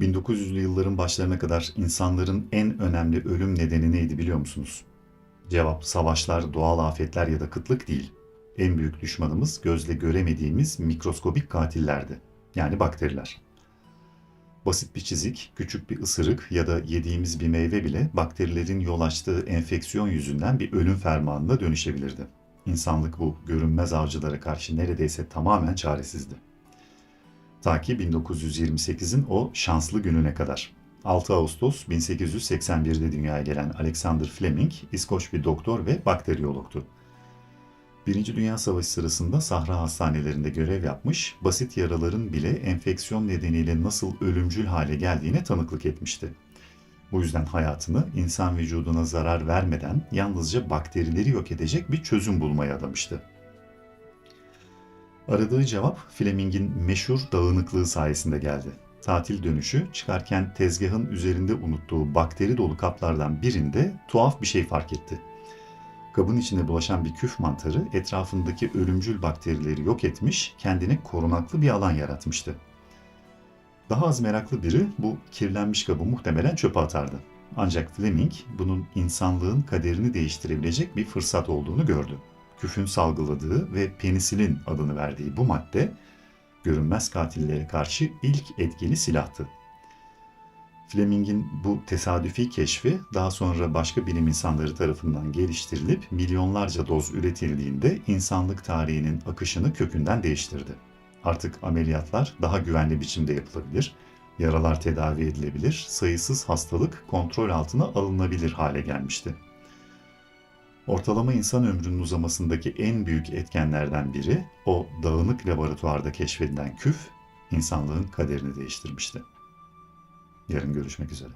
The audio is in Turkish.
1900'lü yılların başlarına kadar insanların en önemli ölüm nedeni neydi biliyor musunuz? Cevap savaşlar, doğal afetler ya da kıtlık değil. En büyük düşmanımız gözle göremediğimiz mikroskobik katillerdi. Yani bakteriler. Basit bir çizik, küçük bir ısırık ya da yediğimiz bir meyve bile bakterilerin yol açtığı enfeksiyon yüzünden bir ölüm fermanına dönüşebilirdi. İnsanlık bu görünmez avcılara karşı neredeyse tamamen çaresizdi. Ta ki 1928'in o şanslı gününe kadar. 6 Ağustos 1881'de dünyaya gelen Alexander Fleming, İskoç bir doktor ve bakteriyologtu. Birinci Dünya Savaşı sırasında sahra hastanelerinde görev yapmış, basit yaraların bile enfeksiyon nedeniyle nasıl ölümcül hale geldiğine tanıklık etmişti. Bu yüzden hayatını insan vücuduna zarar vermeden yalnızca bakterileri yok edecek bir çözüm bulmaya adamıştı. Aradığı cevap Fleming'in meşhur dağınıklığı sayesinde geldi. Tatil dönüşü çıkarken tezgahın üzerinde unuttuğu bakteri dolu kaplardan birinde tuhaf bir şey fark etti. Kabın içinde dolaşan bir küf mantarı etrafındaki ölümcül bakterileri yok etmiş, kendine korunaklı bir alan yaratmıştı. Daha az meraklı biri bu kirlenmiş kabı muhtemelen çöpe atardı. Ancak Fleming bunun insanlığın kaderini değiştirebilecek bir fırsat olduğunu gördü. Küfün salgıladığı ve penisilin adını verdiği bu madde görünmez katillere karşı ilk etkili silahtı. Fleming'in bu tesadüfi keşfi daha sonra başka bilim insanları tarafından geliştirilip milyonlarca doz üretildiğinde insanlık tarihinin akışını kökünden değiştirdi. Artık ameliyatlar daha güvenli biçimde yapılabilir, yaralar tedavi edilebilir, sayısız hastalık kontrol altına alınabilir hale gelmişti. Ortalama insan ömrünün uzamasındaki en büyük etkenlerden biri o dağınık laboratuvarda keşfedilen küf insanlığın kaderini değiştirmişti. Yarın görüşmek üzere.